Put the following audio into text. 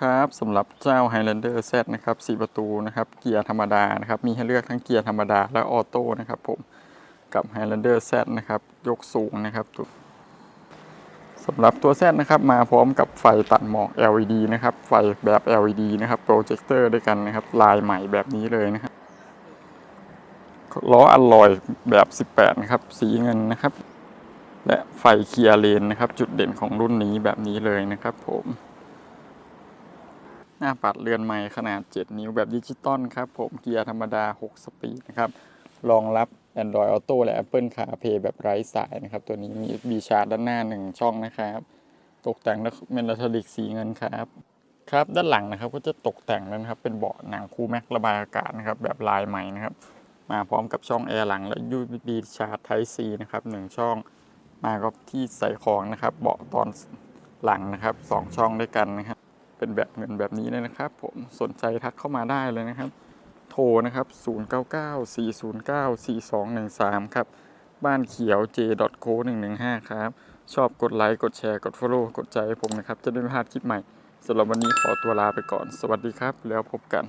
ครับสำหรับเจ้า Highlander Z นะครับ4ประตูนะครับ เกียร์ธรรมดานะครับ มีให้เลือกทั้งเกียร์ธรรมดาและออโต้นะครับผม กับ Highlander Z นะครับ ยกสูงนะครับตัวสำหรับตัว Z นะครับ มาพร้อมกับไฟตัดหมอก LED นะครับ ไฟแบบ LED นะครับโปรเจคเตอร์ด้วยกันนะครับ ลายใหม่แบบนี้เลยนะครับล้ออลลอยแบบ 18 นะครับ สีเงินนะครับ และไฟเคลียร์เลนนะครับ จุดเด่นของรุ่นนี้แบบนี้เลยนะครับผม หน้าปัดเรือนไม้ขนาด 7 นิ้วแบบดิจิตอลครับผมเกียร์ธรรมดา 6 สปีดนะครับรองรับ Android Auto และ Apple CarPlay แบบไร้สายนะครับ ตัวนี้มี USB Charge ด้านหน้า 1 ช่องนะครับ ตกแต่งด้วยเมทัลลิกสีเงินครับครับด้านหลังนะครับก็จะตกแต่งนะครับ เป็นเบาะหนังคูแม็กระบายอากาศนะครับ แบบลายใหม่นะครับ มาพร้อมกับช่องแอร์หลังและ USB Charge Type C นะครับหนึ่งช่องมาก็ที่ใส่ของนะครับ เบาะตอนหลังนะครับสองช่องด้วยกันนะครับ เป็นแบบเงินแบบนี้เลยนะครับ ผมสนใจทักเข้ามาได้เลยนะครับ โทรนะครับ 0994094213 ครับ บ้านเขียว j.co 115 ครับ ชอบกดไลค์ กดแชร์ กด Follow กดใจให้ผมนะครับ จะได้ไม่พลาดคลิปใหม่สำหรับวันนี้ขอตัวลาไปก่อน สวัสดีครับ แล้วพบกัน